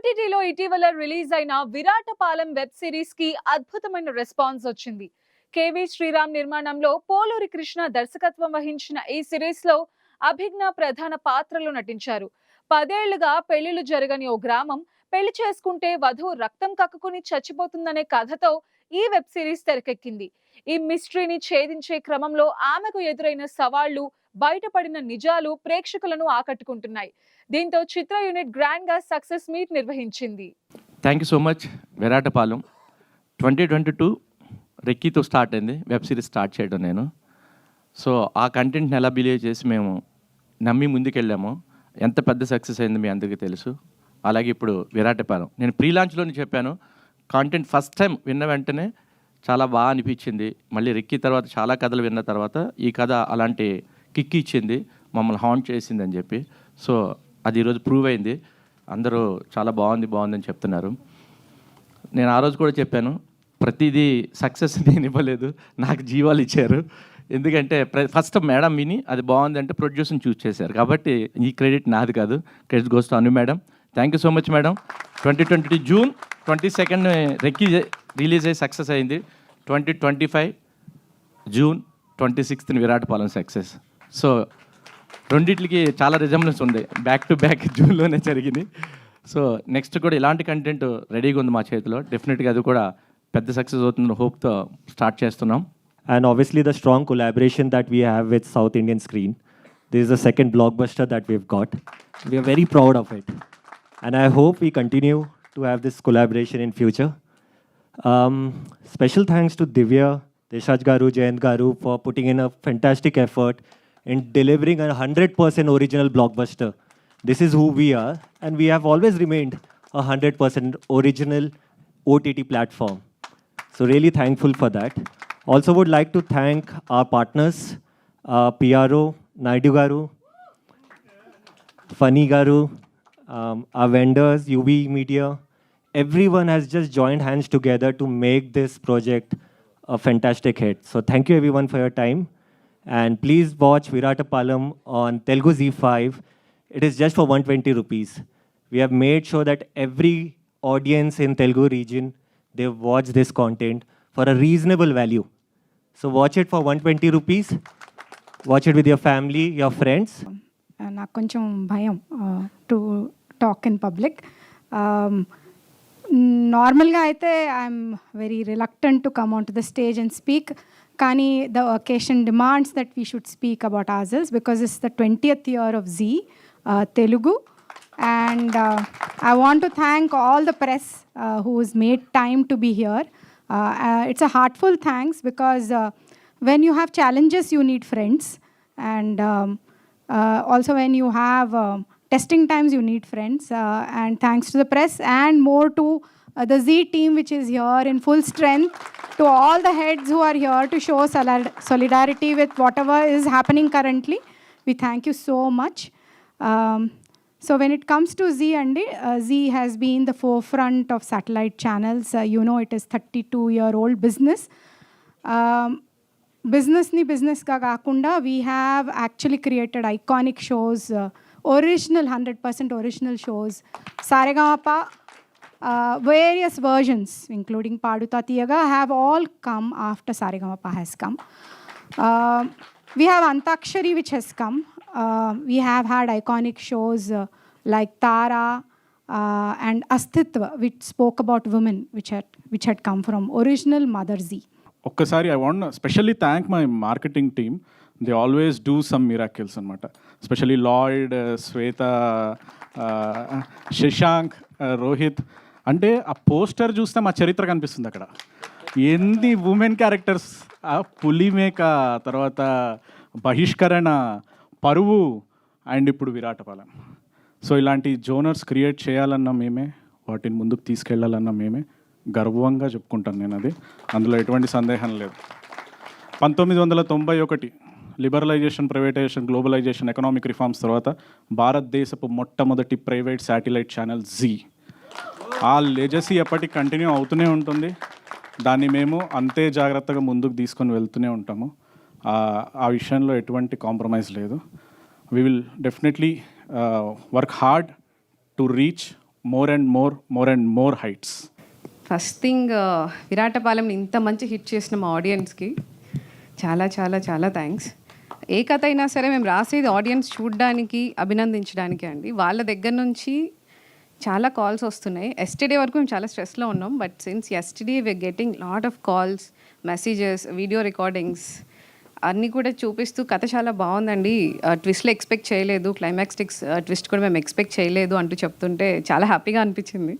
ఓటీటీలో ఇటీవల రిలీజ్ అయిన విరాటపాలెం వెబ్ సిరీస్కి అద్భుతమైన రెస్పాన్స్ వచ్చింది. కేవి శ్రీరామ్ నిర్మాణంలో పోలూరి కృష్ణ దర్శకత్వం వహించిన ఈ సిరీస్లో అభిజ్ఞ ప్రధాన పాత్రలో నటించారు. పదేళ్ళుగా పెళ్ళిళ్ళు జరగని ఓ గ్రామం పెళ్ళి చేసుకుంటే వధువు రక్తం కక్కుకుని చచ్చిపోతుందనే కథతో ఈ వెబ్ సిరీస్ తెరకెక్కింది. ఈ మిస్టరీని ఛేదించే క్రమంలో ఆమెకు ఎదురైన సవాళ్ళు బయటపడిన నిజాలు ప్రేక్షకులను ఆకట్టుకుంటున్నాయి. దీంతో చిత్ర యూనిట్ గ్రాండ్గా సక్సెస్ మీట్ నిర్వహించింది. Thank you so much Viratapalem. Twenty twenty two రెక్కీతో start అయింది. వెబ్ సిరీస్ స్టార్ట్ చేయడం నేను. సో ఆ కంటెంట్ని ఎలా బిలీవ్ చేసి మేము నమ్మి ముందుకెళ్ళాము ఎంత పెద్ద సక్సెస్ అయింది మీ అందరికీ తెలుసు. అలాగే ఇప్పుడు విరాటపాలెం. నేను ప్రీ లాంచ్లోనే చెప్పాను కాంటెంట్ ఫస్ట్ టైం విన్న వెంటనే చాలా బాగా అనిపించింది. మళ్ళీ రెక్కి తర్వాత చాలా కథలు విన్న తర్వాత ఈ కథ అలాంటి కిక్ ఇచ్చింది మమ్మల్ని హాంట్ చేసింది అని చెప్పి. సో అది ఈరోజు ప్రూవ్ అయింది. అందరూ చాలా బాగుంది బాగుందని చెప్తున్నారు. నేను ఆ రోజు కూడా చెప్పాను ప్రతిదీ సక్సెస్ నేను ఇవ్వలేదు నాకు జీవాలు ఇచ్చారు. ఎందుకంటే ఫస్ట్ మేడం విని అది బాగుంది అంటే ప్రొడ్యూసర్ని చూస్ చేశారు. కాబట్టి ఈ క్రెడిట్ నాది కాదు. Credit goes to Anu madam thank you so much madam twenty twenty two June twenty second recce release అయ్యి సక్సెస్ అయింది. Twenty twenty five June twenty sixth Viratapalem success so రెండిటికి చాలా రిజమ్లెన్స్ ఉంది. బ్యాక్ టు బ్యాక్ జూన్లోనే జరిగింది. So next కూడా ఇలాంటి content రెడీగా ఉంది మా చేతిలో. డెఫినెట్గా అది కూడా పెద్ద సక్సెస్ అవుతుందని హోప్తో స్టార్ట్ చేస్తున్నాం. And obviously the strong collaboration that we have with South Indian screen this the second blockbuster that we got we're very proud of it and I hope we continue to have this collaboration in future special thanks to Divya Deshaj garu Jayant garu for putting in a fantastic effort in delivering a 100% original blockbuster. This is who we are, and we have always remained a 100% original OTT platform. So really thankful for that. Also would like to thank our partners, uh, PRO, Naidu Garu, Funny Garu, um, our vendors, UV Media. Everyone has just joined hands together to make this project a fantastic hit. So thank you everyone for your time. And please watch Viratapalam on Telugu Z5. It is just for 120 rupees. We have made sure that every audience in Telugu region, they watch this content for a reasonable value. So watch it for 120 rupees. Watch it with your family, your friends. ఆ, నాకు కొంచెం భయం to talk in public నార్మల్గా అయితే I'm very reluctant to come on to the stage and speak Kani, the occasion demands that we should speak about ourselves because it's the 20th year of Z, uh, Telugu. And uh, I want to thank all the press uh, who has made time to be here. Uh, uh, it's a heartful thanks because uh, when you have challenges, you need friends. And um, uh, also when you have uh, testing times, you need friends. Uh, and thanks to the press and more to uh, the Z team, which is here in full strength, to all the heads who are here to show solidarity with whatever is happening currently. We thank you so much. Um, so when it comes to Z and uh, Z has been the forefront of satellite channels. Uh, you know, it is 32-year-old business. Um, business ni business ka gakunda, we have actually created iconic shows, uh, original, 100% original shows. Saregama percent original various versions including Paduta Theeyaga have all come after Saregamapa has come we have Antakshari which has come we have had iconic shows like Tara and Astitva which spoke about women which had which had come from original మదర్జీ ఒక్కసారి I want specially thank my marketing team they always do some miracles అనమాట specially Lloyd Shweta Shashank Rohit అంటే ఆ poster చూస్తే మా చరిత్ర కనిపిస్తుంది అక్కడ. ఎన్ని ఉమెన్ క్యారెక్టర్స్ ఆ పులిమేక తర్వాత బహిష్కరణ పరువు అండ్ ఇప్పుడు విరాటపాలెం. సో ఇలాంటి జోనర్స్ క్రియేట్ చేయాలన్నా మేమే వాటిని ముందుకు తీసుకెళ్ళాలన్నా మేమే గర్వంగా చెప్పుకుంటాను నేను అది. అందులో ఎటువంటి సందేహం లేదు. పంతొమ్మిది వందల తొంభై ఒకటి liberalisation privatisation globalisation economic reforms తర్వాత భారతదేశపు మొట్టమొదటి ప్రైవేట్ శాటిలైట్ ఛానల్ జీ ఆ లెజసీ ఎప్పటికి కంటిన్యూ అవుతూనే ఉంటుంది. దాన్ని మేము అంతే జాగ్రత్తగా ముందుకు తీసుకొని వెళ్తూనే ఉంటాము. ఆ- విషయంలో ఎటువంటి కాంప్రమైజ్ లేదు. We will definitely work hard to reach more and more more and more heights first thing Viratapalem ఇంత మంచి హిట్ చేసిన మా ఆడియన్స్కి చాలా చాలా చాలా థ్యాంక్స్ ఏ కథ అయినా సరే మేము రాసేది ఆడియన్స్ చూడడానికి అభినందించడానికి అండి. వాళ్ళ దగ్గర నుంచి చాలా కాల్స్ వస్తున్నాయి. ఎస్టర్డే వరకు మేము చాలా స్ట్రెస్లో ఉన్నాం. But since yesterday we're getting lot of calls messages video recordings అన్నీ కూడా చూపిస్తూ కథ చాలా బాగుందండి. ట్విస్ట్లో ఎక్స్పెక్ట్ చేయలేదు. క్లైమాక్స్టిక్స్ ట్విస్ట్ కూడా మేము ఎక్స్పెక్ట్ చేయలేదు అంటూ చెప్తుంటే చాలా హ్యాపీగా అనిపించింది.